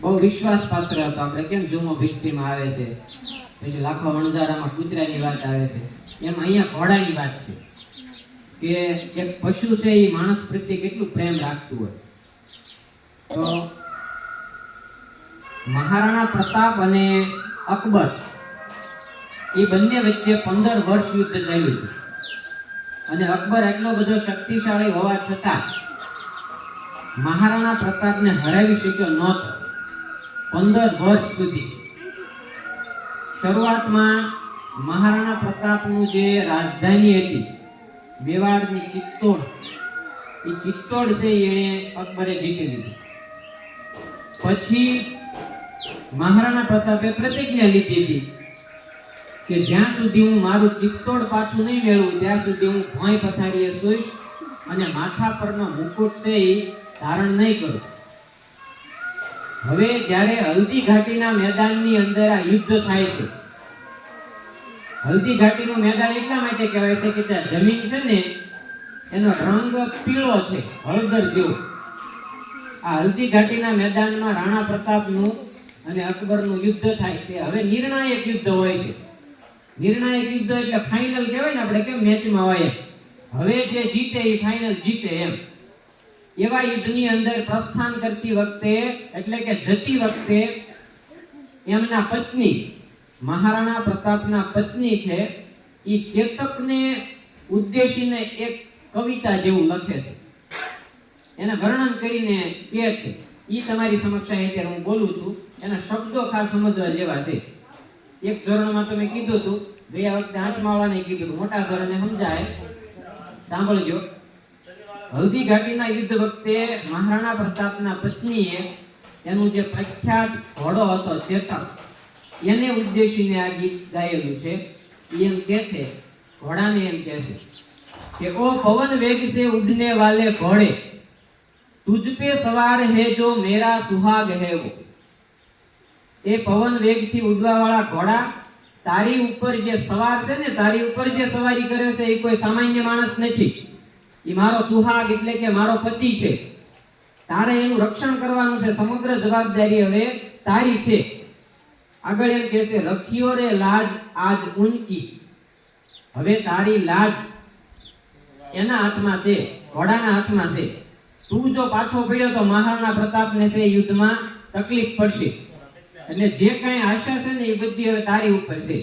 બહુ વિશ્વાસ પાત્ર હતો. આપણે કેમ જુમો ભીસ્તીમાં આવે છે? પછી લાખો વણઝારામાં કૂતરાની વાત આવે છે. એમ અહીંયા ઘોડાની વાત છે કે એક પશુ છે એ માણસ પ્રત્યે કેટલું પ્રેમ રાખતું હોય. તો મહારાણા પ્રતાપ અને અકબર એ બંને વચ્ચે પંદર વર્ષ યુદ્ધ હતું. અને અકબર એટલો બધો શક્તિશાળી હોવા છતાં મહારાણા પ્રતાપને હરાવી શક્યો નહોતો. પંદર વર્ષ સુધી. શરૂઆતમાં મહારાણા પ્રતાપનું જે રાજધાની હતી, મેવાડની ચિત્તોડ, એ ચિત્તોડ છે એણે અકબરે જીતી લીધી. પછી મહારાણા પ્રતાપે પ્રતિજ્ઞા લીધી હતી કે જ્યાં સુધી હું મારું ચિત્તોડ પાછું નહીં મેળવું, ત્યાં સુધી હું ભોંય પથારીએ સૂઈશ અને માથા પરનો મુકુટ છે એ ધારણ નહીં કરું. હવે જ્યારે હલ્દી ઘાટીના મેદાનની અંદર આ યુદ્ધ થાય છે, હલ્દી ઘાટીનું મેદાન એટલા માટે કહેવાય છે કે ત્યાં જમીન છે ને, એનો રંગ પીળો છે, હળદર જેવો. આ હલ્દી ઘાટીના મેદાનમાં રાણા પ્રતાપનું અને અકબરનું યુદ્ધ થાય છે. હવે નિર્ણાયક યુદ્ધ હોય છે. નિર્ણાયક યુદ્ધ એટલે ફાઇનલ કહેવાય ને આપણે, કેમ મેચમાં હોય. હવે જે જીતે એ ફાઇનલ જીતે એમ. એવા યુદ્ધની અંદર પ્રસ્થાન કરતી વખતે, એટલે કે જતી વખતે, એમના પત્ની, મહારાણા પ્રતાપના પત્ની છે એ ચેતકને ઉદ્દેશીને એક કવિતા જેવું લખે છે. એને વર્ણન કરીને કહે છે એ તમારી સમક્ષ અત્યારે હું બોલું છું. એના શબ્દો ખાસ સમજવા જેવા છે. એક ધોરણમાં તમે કીધું હતું ગયા વખતે આંચમાવાને કીધું હતું. મોટા ધોરણે સમજાય. સાંભળજો. હલ્દી ઘાટીના યુદ્ધ વખતે મહારાણા પ્રતાપના પત્નીએ એનું જે પ્રખ્યાત ઘોડો હતો ચેતક, એને ઉદ્દેશીને આ ગીત ગાયેલું છે. એમ કહે છે, ઘોડાને એમ કહે છે કે, ઓ પવન વેગ છે ઉડને વાલે ઘોડે તુજ પે સવાર હે જો મેરા સુહાગ હે વો. એ પવન વેગથી ઉડવાવાળા ઘોડા તારી ઉપર જે સવાર છે ને, તારી ઉપર જે સવારી કરે છે, એ કોઈ સામાન્ય માણસ નથી. એ મારો સુહાગ એટલે કે મારો પતિ છે. તારે એનું રક્ષણ કરવાનું છે સમગ્ર જવાબદારી હવે તારી છે. આગળ એમ કહે છે રખિયો રે લાજ આજ ઉનકી હવે તારી લાજ એના હાથમાં છે, ઘોડાના હાથમાં છે. તું જો પાછો પડ્યો તો મહારાણા પ્રતાપને છે યુદ્ધમાં તકલીફ પડશે. એટલે જે કઈ આશા છે ને એ બધી હવે તારી ઉપર છે.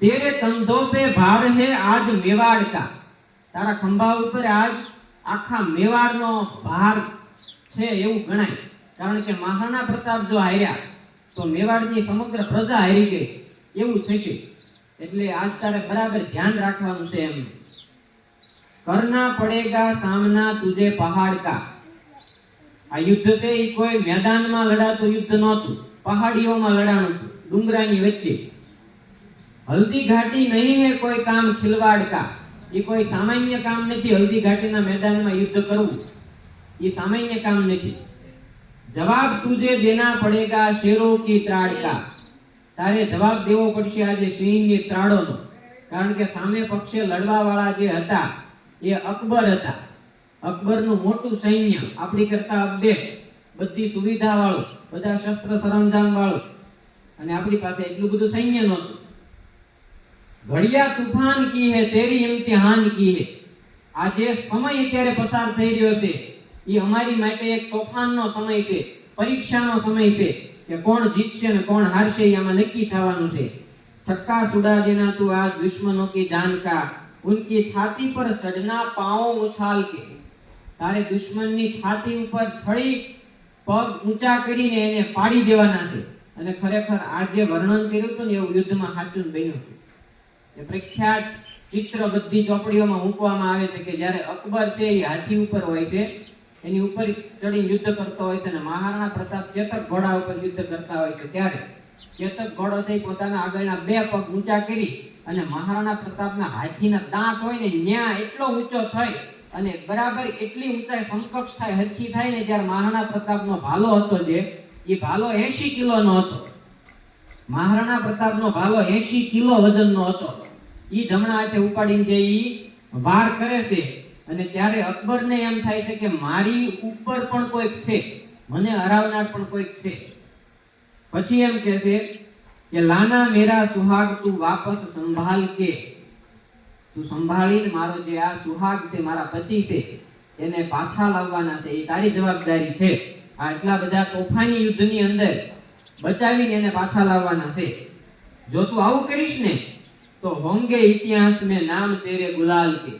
તેરે કંધો पे ભાર હે આજ મેવાડ કા તારા ખંભા ઉપર આજ આખા મેવાડનો ભાર છે એવું ગણાય. કારણ કે મહારાણા પ્રતાપ જો હાર્યા, તો મેવાડની સમગ્ર પ્રજા હારી ગઈ. એવું થશે. એટલે આજ તારે બરાબર ધ્યાન રાખવાનું છે એમ. કરના પડેગા સામના તુજે પહાડ કા. આ યુદ્ધ છે એ કોઈ મેદાનમાં લડાતું યુદ્ધ નહોતું. પહાડીઓમાં લડાણું હતું, ડુંગરાની વચ્ચે. હલ્દી ઘાટી નહીં હે કોઈ કામ ખિલવાડ કા. એ કોઈ સામાન્ય કામ નથી, હલ્દી ઘાટીના મેદાનમાં યુદ્ધ કરવું. એ સામાન્ય કામ નથી. જવાબ તુજે દેના પડેગા શેરો કી ત્રાડ તારે જવાબ દેવો પડશે આજે સિંહની ત્રાડોનો. કારણ કે સામે પક્ષે લડવા વાળા જે હતા, એ અકબર હતા. અકબરનું મોટું સૈન્ય, આપણી કરતા અપડેટ બધી સુવિધા વાળું બધા શસ્ત્ર સરંજામ વાળું અને આપણી પાસે એટલું બધું સૈન્ય નહોતું. ઘડિયા તુફાન કી હે, તેરી ઇમ્તિહાન કી હે. આ જે સમય અત્યારે પસાર થઈ રહ્યો છે. એ અમારી માટે એક તોફાનનો સમય છે, પરીક્ષાનો સમય છે કે કોણ જીતશે ને કોણ હારશે એ આમાં નક્કી થવાનું છે. છક્કા સુડા દેના તું આ દુશ્મનો કી જાન કા, ઉનકી છાતી પર સડના પાઓ ઉછાલ કે. તારે દુશ્મનની છાતી ઉપર છડી પગ ઊંચા કરીને એને પાડી દેવાના છે. અને ખરેખર આ જે વર્ણન કર્યું હતું ને એવું યુદ્ધમાં સાચું બન્યું હતું એ પ્રખ્યાત ચિત્ર બધી ચોપડીઓમાં મૂકવામાં આવે છે કે જ્યારે અકબર છે એ હાથી ઉપર હોય છે, એની ઉપર ચડી યુદ્ધ કરતો હોય છે અને મહારાણા પ્રતાપ ચેતક ઘોડા ઉપર યુદ્ધ કરતા હોય છે. ત્યારે ચેતક ઘોડો છે પોતાના આગળના બે પગ ઊંચા કરી અને મહારાણા પ્રતાપના હાથીના દાંત હોય ને ન્યા એટલો ઊંચો થઈ અને બરાબર એટલી ઊંચાઈ સમકક્ષ થાય, હરખી થાય ને જ્યારે મહારાણા પ્રતાપનો ભાલો હતો જે, એ ભાલો 80 કિલોનો હતો. મહારાણા પ્રતાપનો ભાલો એસી કિલો વજનનો હતો. ઈ જમણા હાથે ઉપાડીને જે ઈ વાર કરે છે. અને ત્યારે અકબરને એમ થાય છે કે મારી ઉપર પણ કોઈક છે, મને હરાવનાર પણ કોઈક છે. પછી એમ કહે છે કે, લાના મેરા સુહાગ તું વાપસ સંભાળ કે? તું સંભાળીને મારો જે આ સુહાગ છે, મારા પતિ છે, એને પાછા લાવવાના છે. એ તારી જવાબદારી છે. આ એટલા બધા તોફાની યુદ્ધની અંદર બચાવીને એને પાછા લાવવાના છે. જો તું આવું કરીશ ને તો હોંગે ઇતિહાસ મેં નામ તેરે ગુલાલ કે.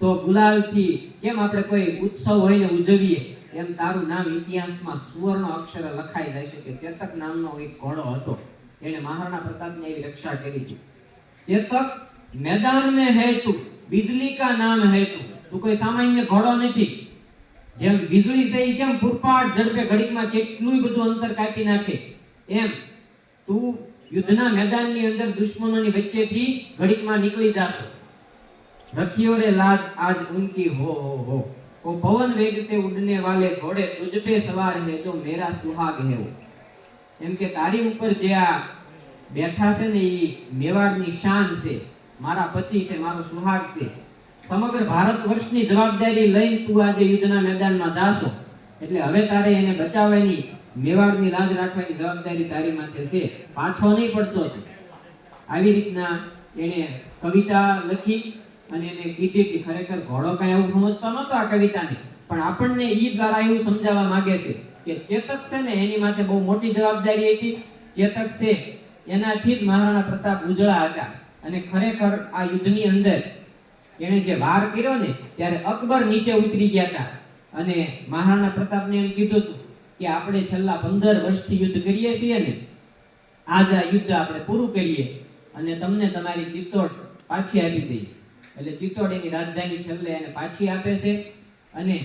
તો ગુલાલથી કેમ આપણે કોઈ ઉત્સવ હોય ને ઉજવીએ? એમ તારું નામ ઇતિહાસમાં સુવર્ણ અક્ષરે લખાઈ જાય છે કે ચેતક નામનો એક ઘોડો હતો. એને મહારાણા પ્રતાપની એવી રક્ષા કરી છે. ચેતક મેદાન મે હે તું બિજલી કા નામ હે તું તું કોઈ સામાન્ય ઘોડો નથી. જેમ વીજળી છે એ કેમ ફૂટપાટ ઝડપે ઘડીકમાં કેટલું બધું અંતર કાપી નાખે? એમ તું યુદ્ધના મેદાનની અંદર દુશ્મનોની વચ્ચેથી ઘડીકમાં નીકળી જાશો. રખિયો રે લાજ આજ ઉનકી હો હો હો ઓ પવન વેગ સે ઉડને વાલે ઘોડે તુજ પે સવાર હે તો મેરા સુહાગ હે વો. એમ કે, તારી ઉપર જે આ બેઠા છે ને એ મેવાડની શાન છે, મારા પતિ છે, મારો સુહાગ છે. સમગ્ર ભારત વર્ષની જવાબદારી લઈ તું આજે યુદ્ધના મેદાનમાં જાશો. એટલે હવે તારે એને બચાવવાની મેવાડની લાજ રાખવાની જવાબદારી તારી માથે છે. પાછો નહીં પડતો તું આવી રીતના એણે કવિતા લખી અને એને કીધી કે ખરેખર ઘોડો કાંઈ એવું સમજતો નહોતો આ કવિતાને. પણ આપણને એ દ્વારા એવું સમજાવવા માંગે છે કે ચેતક છે ને એની માથે બહુ મોટી જવાબદારી હતી. ચેતક છે, એનાથી જ મહારાણા પ્રતાપ ઉજળા હતા. અને ખરેખર આ યુદ્ધની અંદર એણે જે વાર કર્યો ને, ત્યારે અકબર નીચે ઉતરી ગયા હતા. અને મહારાણા પ્રતાપને એમ કીધું હતું કે આપણે છેલ્લા પંદર વર્ષથી યુદ્ધ કરીએ છીએ ને, આજ આ યુદ્ધ આપણે પૂરું કરીએ અને તમને તમારી ચિત્તોડ પાછી આપી દઈએ. એટલે ચિત્તોડ એની રાજધાની છેલ્લે એને પાછી આપે છે અને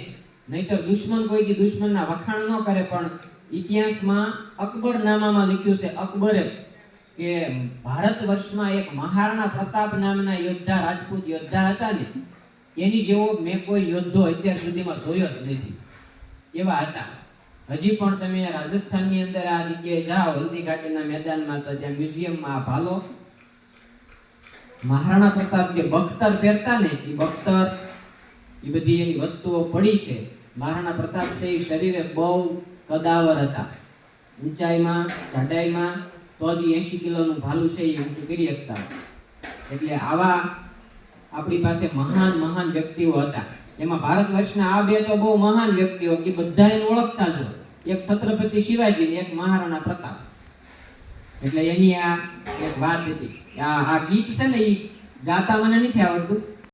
નહીતર દુશ્મન કોઈ કે દુશ્મનના વખાણ ન કરે, પણ ઇતિહાસમાં અકબર નામામાં લખ્યું છે, અકબરે, કે ભારત વર્ષમાં એક મહારાણા પ્રતાપ નામના યોદ્ધા, રાજપૂત યોદ્ધા હતા ને, એની જેવો મેં કોઈ યોદ્ધો અત્યાર સુધીમાં જોયો જ નથી. એવા હતા. હજી પણ તમે રાજસ્થાનની અંદર આ જગ્યાએ જાઓ હલ્દી ઘાટીના મેદાનમાં તો ત્યાં મ્યુઝિયમમાં આ ભાલો મહારાણા પ્રતાપ જે બખ્તર પહેરતા ને, એ બખ્તર, એ બધી એની વસ્તુઓ પડી છે. મહારાણા પ્રતાપ છે એ શરીરે બહુ કદાવર હતા. ઊંચાઈમાં, જાડાઈમાં, તો હજી એંશી કિલોનું ભાલું છે એ ઊંચું કરી શકતા. એટલે આવા આપણી પાસે મહાન મહાન વ્યક્તિઓ હતા. એમાં ભારત વર્ષના આ બે તો બહુ મહાન વ્યક્તિઓ કે બધા એને ઓળખતા જ એક છત્રપતિ શિવાજી ને એક મહારાણા પ્રતાપ. એટલે એની આ એક વાત હતી. આ ગીત છે ને એ ગાતા મને નથી આવડતું.